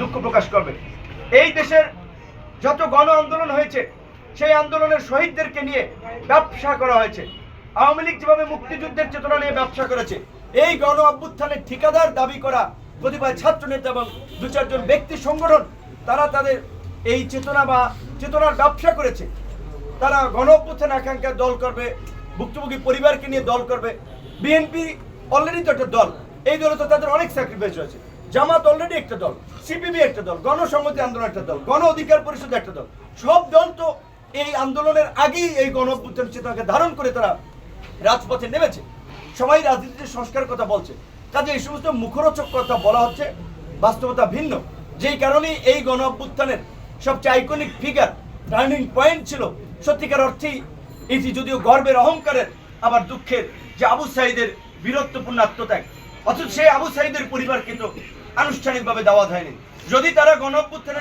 দুঃখ প্রকাশ করবে। এই দেশের যত গণ আন্দোলন হয়েছে, সেই আন্দোলনের শহীদদেরকে নিয়ে ব্যবসা করা হয়েছে। আওয়ামী লীগ যেভাবে মুক্তিযুদ্ধের চেতনা নিয়ে ব্যবসা করেছে, এই গণ অভ্যুত্থানের ঠিকাদার দাবি করা কতিপয় ছাত্র নেতা এবং দু চারজন ব্যক্তি সংগঠন, তারা তাদের এই চেতনা বা চেতনার ব্যবসা করেছে। তারা গণ অভ্যুত্থান আকাঙ্ক্ষার দল করবে, ভুক্তভোগী পরিবারকে নিয়ে দল করবে। বিএনপি অলরেডি তো একটা দল। এই দলে তো তাদের অনেক স্যাক্রিফাইস হয়েছে। জামাত অলরেডি একটা দল সিপিবি একটা দল, গণসংহতি আন্দোলন একটা দল, গণ অধিকার পরিষদ একটা দল। সব দল তো এই আন্দোলনের আগেই এই গণ চেতনাকে ধারণ করে তারা রাজপথে নেমেছে। সবাই রাজনীতির সংস্কার কথা বলছে। কাজে এই সমস্ত মুখরোচক কথা বলা হচ্ছে, বাস্তবতা ভিন্ন। যেই কারণেই এই গণ অভ্যুত্থানের সবচেয়ে আইকনিক ফিগার টার্নিং পয়েন্ট ছিল, সত্যিকার অর্থেই এটি যদিও গর্বের অহংকারের, আবার দুঃখের যে আবু সাইদের বীরত্বপূর্ণ আত্মত্যাগ। অথচ সেই আবু সাইদের পরিবার কিন্তু আনুষ্ঠানিকভাবে দাওয়াত হয়নি। যদি তারা গণ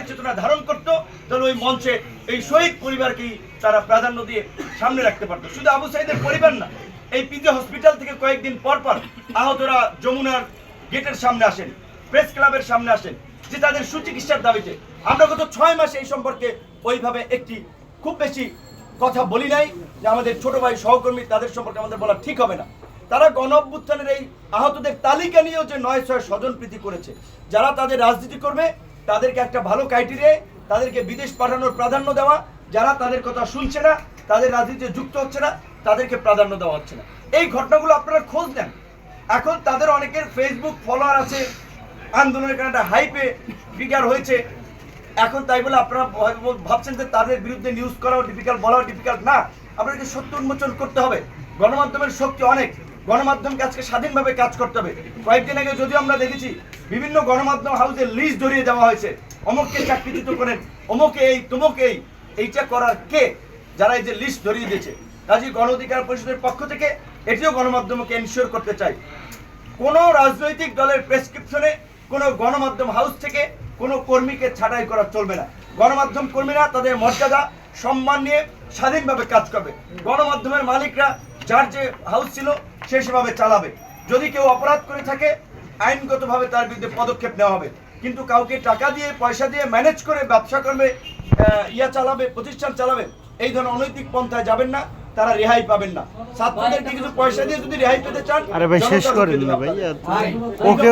চেতনা ধারণ করত, তাহলে ওই মঞ্চে এই শহীদ পরিবারকেই তারা প্রাধান্য দিয়ে সামনে রাখতে পারতো। শুধু আবু সাইদের পরিবার না, এই পিজি হসপিটাল থেকে কয়েকদিন পর পর আহতরা যমুনার গেটের সামনে আসেন, প্রেস ক্লাবের সামনে আসেন, যে তাদের সুচিকিৎসার দাবিতে। আমরা গত ছয় মাসে এই সম্পর্কে ওইভাবে একটি খুব বেশি কথা বলি নাই যে আমাদের ছোট ভাই সহকর্মী তাদের সম্পর্কে আমাদের বলা ঠিক হবে না। তারা গণ অভ্যুত্থানের এই আহতদের তালিকা নিয়েও যে নয় ছয় স্বজন প্রীতি করেছে, যারা তাদের রাজনীতি করবে, তাদেরকে একটা ভালো ক্রাইটেরিয়ায় তাদেরকে বিদেশ পাঠানোর প্রাধান্য দেওয়া, যারা তাদের কথা শুনছে না, তাদের রাজনীতিতে যুক্ত হচ্ছে না, তাদেরকে প্রাধান্য দেওয়া হচ্ছে না। এই ঘটনাগুলো আপনারা খোঁজ নেন। এখন তাদের অনেকের ফেসবুক ফলোয়ার আছে, আন্দোলনের কারণে একটা হাইপে ফিগার হয়েছে। এখন তাই বলে আপনারা ভাবছেন যে তাদের বিরুদ্ধে নিউজ করাও ডিফিকাল্ট বলাও ডিফিকাল্ট না। আপনাদেরকে সত্য উন্মোচন করতে হবে। গণমাধ্যমের শক্তি অনেক। গণমাধ্যমকে আজকে স্বাধীনভাবে কাজ করতে হবে। কয়েকদিন আগে যদিও আমরা দেখেছি বিভিন্ন গণমাধ্যম হাউসে লিস্ট ধরিয়ে দেওয়া হয়েছে। অমুককে চাকরিচ্যুত করেন, অমুকে এই, তুমুকে এই। এইটা করার কে? যারা এই যে লিস্ট ধরিয়ে দিয়েছে। কাজী গণ অধিকার পরিষদের পক্ষ থেকে এটিও গণমাধ্যমকে এনশিওর করতে চাই। কোনো রাজনৈতিক দলের প্রেসক্রিপশনে কোনো গণমাধ্যম হাউস থেকে কোনো কর্মীকে ছাঁটাই করা চলবে না। গণমাধ্যম কর্মীরা তাদের মর্যাদা, সম্মান নিয়ে স্বাধীনভাবে কাজ করবে। গণমাধ্যমের মালিকরা যার যে হাউস ছিল সে সেভাবে চালাবে। যদি কেউ অপরাধ করে থাকে আইনগতভাবে তার বিরুদ্ধে পদক্ষেপ নেওয়া হবে। কিন্তু কাউকে টাকা দিয়ে পয়সা দিয়ে ম্যানেজ করে ব্যবসা করবে ইয়া চালাবে প্রতিষ্ঠান চালাবে এই ধরনের অনৈতিক পন্থায় যাবেন না তারা রেহাই পাবেন না। ছাত্রদেরকে কিছু পয়সা দিয়ে যদি রেহাই পেতে চান আরে ভাই শেষ করেন না ভাই ওকে